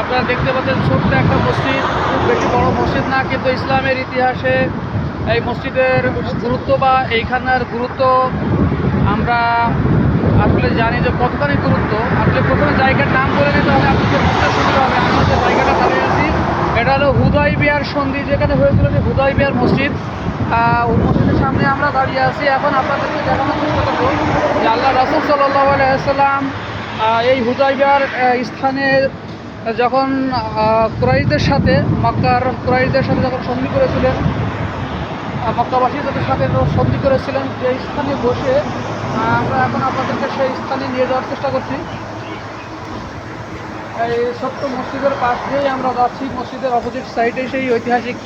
আপনারা দেখতে পাচ্ছেন ছোট্ট একটা মসজিদ, খুব বেশি বড় মসজিদ না, কিন্তু ইসলামের ইতিহাসে এই মসজিদের গুরুত্ব বা এইখানের গুরুত্ব আমরা আসলে জানি যে কতখানি গুরুত্ব। আসলে প্রথমে জায়গার নাম বলে নিতে হবে আপনাদের বুঝতে সুবিধা হবে আমরা যে জায়গাটা দাঁড়িয়ে আছি এটা হলো হুদয় বিহার সন্ধি যেখানে হয়েছিল যে হুদয় বিহার মসজিদ ওই মসজিদের সামনে আমরা দাঁড়িয়ে আছি। এখন আপনাদেরকে দেখানোর চেষ্টা করব যে আল্লাহ রাসুল সাল্লাহ আলাইসাল্লাম এই হুদয় বিহার স্থানে যখন আহ, কুরাইশদের সাথে মক্কার কুরাইশদের সাথে যখন সন্ধি করেছিলেন আহ, মক্কাবাসীদের সাথে সন্ধি করেছিলেন সেই স্থানে বসে আমরা এখন আপনাদেরকে সেই স্থানে নিয়ে যাওয়ার চেষ্টা করছি। এই ছোট্ট মসজিদের পাশ দিয়েই আমরা যাচ্ছি। মসজিদের অপোজিট সাইডে সেই ঐতিহাসিক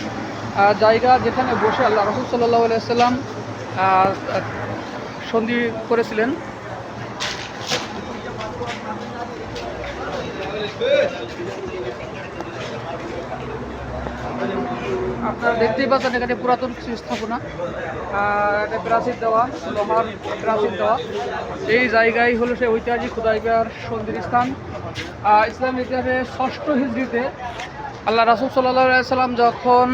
জায়গা যেখানে বসে আল্লাহ রসুল সাল্লাহ আলাইসাল্লাম সন্ধি করেছিলেন। আপনারা দেখতেই পাচ্ছেন এখানে পুরাতন কিছু স্থাপনা। এটা প্রাচীর দেওয়া লোহার প্রাচীর দেওয়া। এই জায়গায় হলো সে ঐতিহাসিক খুদাইবার সন্ধির স্থান। ইসলামের ইতিহাসে ষষ্ঠ হিজড়িতে আল্লাহ রাসুল সাল্লাহ সাল্লাম যখন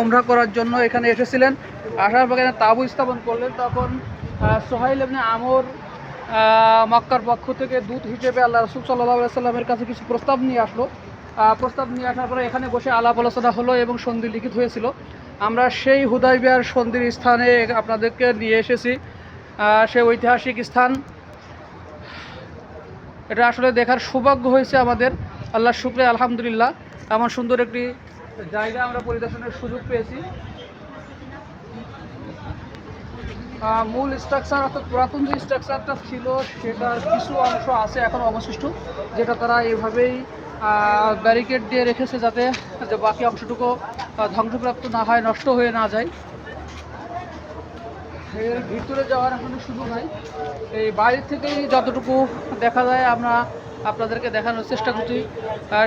ওমরা করার জন্য এখানে এসেছিলেন, আসার পর এখানে তাবু স্থাপন করলেন, তখন সোহাইল এমনি আমর মক্কার পক্ষ থেকে দূত হিসেবে আল্লাহ রসুল সাল্লাহ সাল্লামের কাছে কিছু প্রস্তাব নিয়ে আসলো। প্রস্তাব নিয়ে আসার পরে এখানে বসে আলাপ আলোচনা হলো এবং সন্ধি লিখিত হয়েছিল। আমরা সেই হুদাইবিয়ার সন্ধির স্থানে আপনাদেরকে নিয়ে এসেছি। সে ঐতিহাসিক স্থান। এটা আসলে দেখার সৌভাগ্য হয়েছে আমাদের। আল্লাহ শুক্রে, আলহামদুলিল্লাহ। এমন সুন্দর একটি জায়গা আমরা পরিদর্শনের সুযোগ পেয়েছি। মূল স্ট্রাকচার অর্থাৎ পুরাতন যে স্ট্রাকচারটা ছিল, সেটার কিছু অংশ আছে এখন অবশিষ্ট, যেটা তারা এইভাবেই ব্যারিকেড দিয়ে রেখেছে যাতে যে বাকি অংশটুকু ধ্বংসপ্রাপ্ত না হয়, নষ্ট হয়ে না যায়। এর ভিতরে যাওয়ার এখনও সুযোগ নাই। এই বাইরে থেকেই যতটুকু দেখা যায়, আমরা আপনাদেরকে দেখানোর চেষ্টা করছি।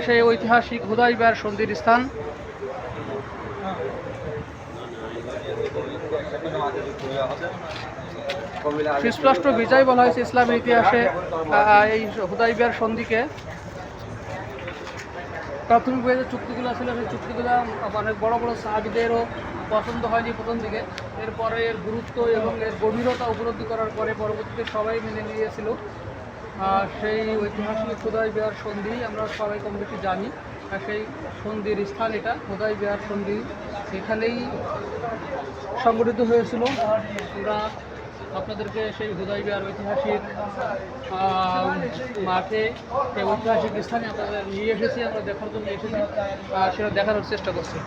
সেই ঐতিহাসিক হুদাইবার সন্ধির স্থান। সুস্পষ্ট বিজয় বলা হয়েছে ইসলামের ইতিহাসে এই হুদাইবিয়ার সন্ধিকে। প্রাথমিকভাবে যে চুক্তিগুলো ছিল, সেই চুক্তিগুলো অনেক বড় বড় সাহাবিদেরও পছন্দ হয়নি প্রথম দিকে। এরপরে এর গুরুত্ব এবং এর গভীরতা উপলব্ধি করার পরে পরবর্তীতে সবাই মেনে নিয়েছিল। সেই ঐতিহাসিক খোদাই বিহার সন্ধি আমরা সবাই কম বেশি জানি। আর সেই সন্ধির স্থান এটা, খোদাই বিহার সন্ধি। এখানেই সংগঠিত হয়েছিল। আমরা আপনাদেরকে সেই হুদাই বিহার ঐতিহাসিক মাঠে সেই ঐতিহাসিক স্থানে আপনাদের নিয়ে এসেছি, আমরা দেখার জন্য এসেছি সেটা দেখানোর চেষ্টা করছি।